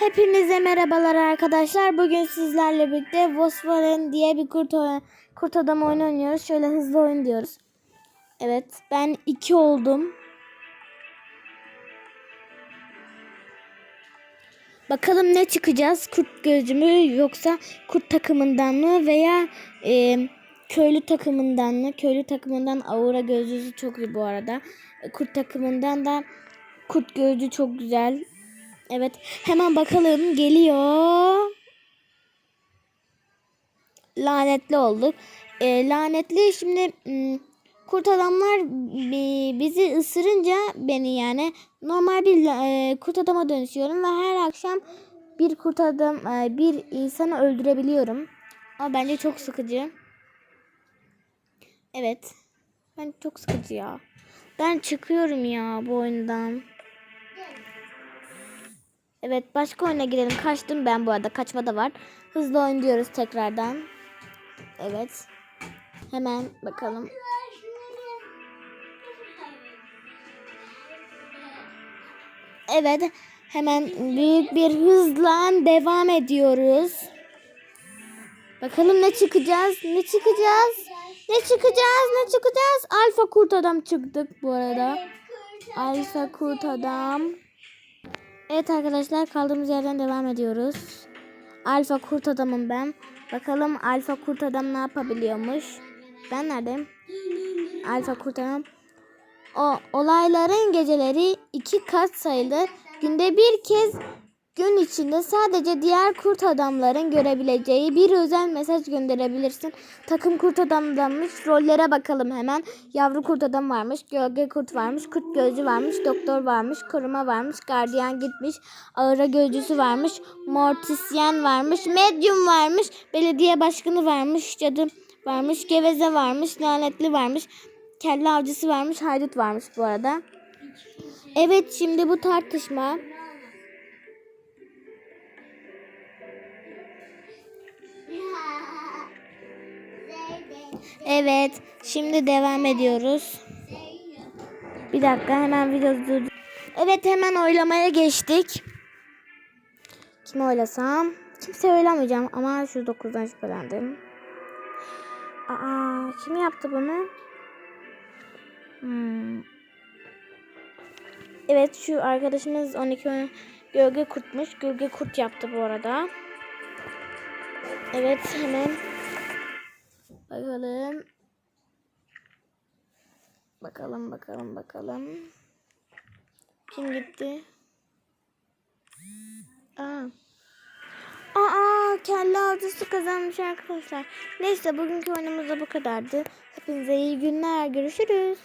Hepinize merhabalar arkadaşlar. Bugün sizlerle birlikte Volkswagen diye bir kurt, kurt adam oyunu oynuyoruz. Şöyle hızlı oyun diyoruz. Evet ben iki oldum. Bakalım ne çıkacağız? Kurt gözü mü yoksa kurt takımından mı veya e, köylü takımından mı? Köylü takımından Aura gözlüsü çok iyi bu arada. Kurt takımından da kurt gözlü çok güzel. Evet hemen bakalım geliyor. Lanetli olduk. E, lanetli şimdi hmm, kurt adamlar bi- bizi ısırınca beni yani normal bir e, kurt adama dönüşüyorum ve her akşam bir kurt adam e, bir insanı öldürebiliyorum. Ama bence çok sıkıcı. Evet. Ben çok sıkıcı ya. Ben çıkıyorum ya bu oyundan. Evet başka oyuna girelim. Kaçtım ben bu arada. Kaçma da var. Hızlı oyun diyoruz tekrardan. Evet. Hemen bakalım. Evet. Hemen büyük bir hızla devam ediyoruz. Bakalım ne çıkacağız? Ne çıkacağız? Ne çıkacağız? Ne çıkacağız? Alfa kurt adam çıktık bu arada. Alfa kurt adam. Evet arkadaşlar kaldığımız yerden devam ediyoruz. Alfa kurt adamım ben. Bakalım alfa kurt adam ne yapabiliyormuş. Ben neredeyim? Alfa kurt adam. O olayların geceleri iki kat sayılır. Günde bir kez gün içinde sadece diğer kurt adamların görebileceği bir özel mesaj gönderebilirsin. Takım kurt adamdanmış. Rollere bakalım hemen. Yavru kurt adam varmış. Gölge kurt varmış. Kurt gözcü varmış. Doktor varmış. Koruma varmış. Gardiyan gitmiş. Ağıra gözcüsü varmış. Mortisyen varmış. Medyum varmış. Belediye başkanı varmış. Cadı varmış. Geveze varmış. Lanetli varmış. Kelle avcısı varmış. Haydut varmış bu arada. Evet şimdi bu tartışma. Evet şimdi devam ediyoruz. Bir dakika hemen video durdur. Evet hemen oylamaya geçtik. Kimi oylasam? Kimse oylamayacağım ama şu 9'dan şüphelendim. Aa kim yaptı bunu? Hmm. Evet şu arkadaşımız 12 gölge kurtmuş. Gölge kurt yaptı bu arada. Evet hemen bakalım. Bakalım bakalım bakalım. Kim gitti? Aa. Aa kelle avcısı kazanmış arkadaşlar. Neyse bugünkü oyunumuz da bu kadardı. Hepinize iyi günler. Görüşürüz.